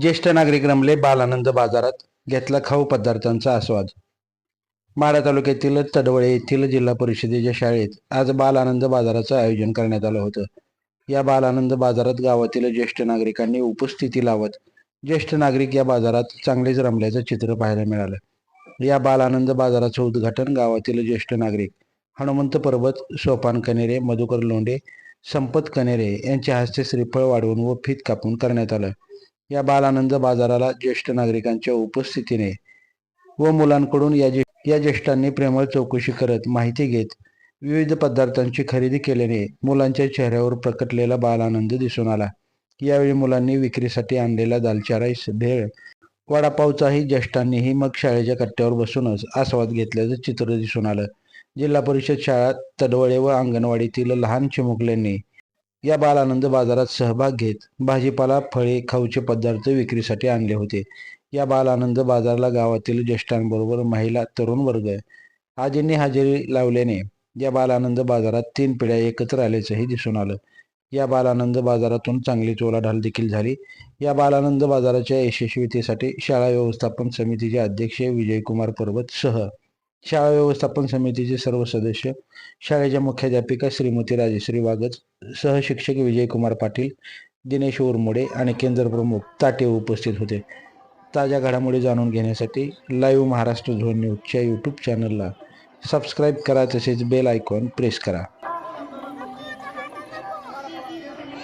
ज्येष्ठ नागरिक रमले बालानंद बाजारात घेतला खाऊ पदार्थांचा आस्वाद. माढा तालुक्यातील तडवळे येथील जिल्हा परिषदेच्या शाळेत आज बालानंद बाजाराचं आयोजन करण्यात आलं होतं. या बालानंद बाजारात गावातील ज्येष्ठ नागरिकांनी उपस्थिती लावत ज्येष्ठ नागरिक या बाजारात चांगलेच रमल्याचं चित्र पाहायला मिळालं. या बालानंद बाजाराचं उद्घाटन गावातील ज्येष्ठ नागरिक हनुमंत पर्वत सोपान कनेरे मधुकर लोंढे संपत कनेरे यांच्या हस्ते श्रीफळ वाढवून व फीत कापून करण्यात आलं. या बालानंद बाजाराला ज्येष्ठ नागरिकांच्या उपस्थितीने व मुलांकडून या या ज्येष्ठांनी प्रेमळ चौकशी करत माहिती घेत विविध पदार्थांची खरेदी केल्याने मुलांच्या चेहऱ्यावर प्रकटलेला बालानंद दिसून आला. यावेळी मुलांनी विक्रीसाठी आणलेला दालचाराईस भेळ वडापावचाही ज्येष्ठांनीही मग शाळेच्या कट्ट्यावर बसूनच आस्वाद घेतल्याचं चित्र दिसून आलं. जिल्हा परिषद शाळा तडवळे व अंगणवाडीतील लहान चिमुकल्यांनी या बालानंद बाजारात सहभाग घेत भाजीपाला फळे खाऊचे पदार्थ विक्रीसाठी आणले होते. या बालानंद बाजाराला गावातील ज्येष्ठांबरोबर महिला तरुण वर्ग आजींनी हजेरी लावल्याने या बालानंद बाजारात तीन पिढ्या एकत्र आल्याचंही दिसून आलं. या बालानंद बाजारातून चांगली चोलाढाल देखील झाली. या बालानंद बाजाराच्या यशस्वीतेसाठी शाळा व्यवस्थापन समितीचे अध्यक्ष विजयकुमार पर्वत सह शाळा व्यवस्थापन समितीचे सर्व सदस्य शाळेच्या मुख्याध्यापिका श्रीमती राजेश्री वागज सहशिक्षक विजयकुमार पाटील दिनेश उरमोडे आणि केंद्र प्रमुख ताटे उपस्थित होते. ताज्या घडामोडी जाणून घेण्यासाठी लाईव्ह महाराष्ट्र झोन न्यूजच्या यूट्यूब चॅनलला सबस्क्राईब करा तसेच बेल आयकॉन प्रेस करा.